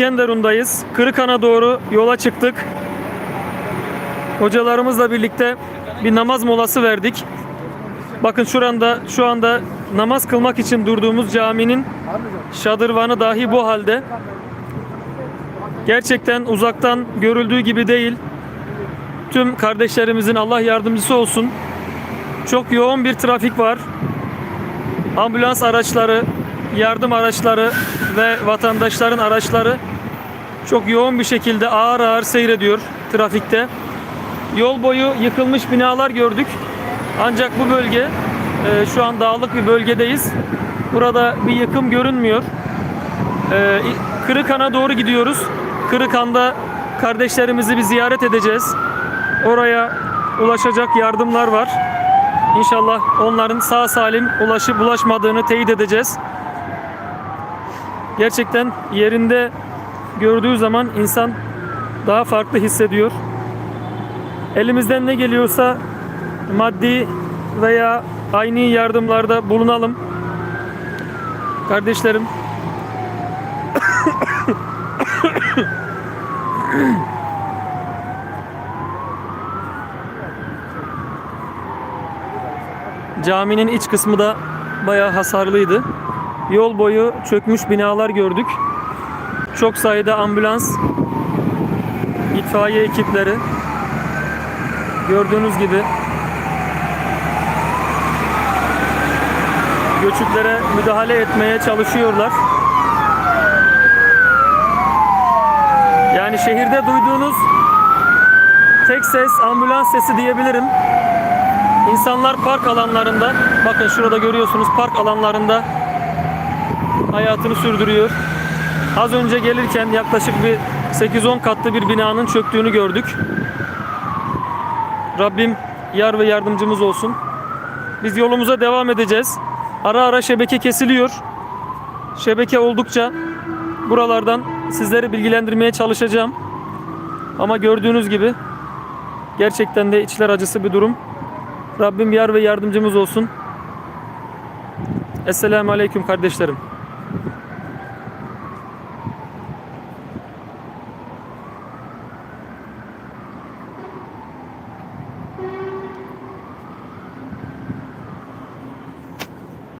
İskenderun'dayız. Kırıkan'a doğru yola çıktık. Hocalarımızla birlikte bir namaz molası verdik. Bakın şuranda şu anda namaz kılmak için durduğumuz caminin şadırvanı dahi bu halde. Gerçekten uzaktan görüldüğü gibi değil. Tüm kardeşlerimizin Allah yardımcısı olsun. Çok yoğun bir trafik var. Ambulans araçları, yardım araçları ve vatandaşların araçları çok yoğun bir şekilde ağır ağır seyrediyor trafikte. Yol boyu yıkılmış binalar gördük. Ancak bu bölge e, şu an dağlık bir bölgedeyiz. Burada bir yıkım görünmüyor. E, Kırıkan'a doğru gidiyoruz. Kırıkan'da kardeşlerimizi bir ziyaret edeceğiz. Oraya ulaşacak yardımlar var. İnşallah onların sağ salim ulaşıp ulaşmadığını teyit edeceğiz. Gerçekten yerinde gördüğü zaman insan daha farklı hissediyor. Elimizden ne geliyorsa maddi veya aynı yardımlarda bulunalım. Kardeşlerim Caminin iç kısmı da bayağı hasarlıydı. Yol boyu çökmüş binalar gördük. Çok sayıda ambulans, itfaiye ekipleri gördüğünüz gibi göçüklere müdahale etmeye çalışıyorlar. Yani şehirde duyduğunuz tek ses ambulans sesi diyebilirim. İnsanlar park alanlarında, bakın şurada görüyorsunuz park alanlarında hayatını sürdürüyor. Az önce gelirken yaklaşık bir 8-10 katlı bir binanın çöktüğünü gördük. Rabbim yar ve yardımcımız olsun. Biz yolumuza devam edeceğiz. Ara ara şebeke kesiliyor. Şebeke oldukça buralardan sizleri bilgilendirmeye çalışacağım. Ama gördüğünüz gibi gerçekten de içler acısı bir durum. Rabbim yar ve yardımcımız olsun. Esselamu Aleyküm kardeşlerim.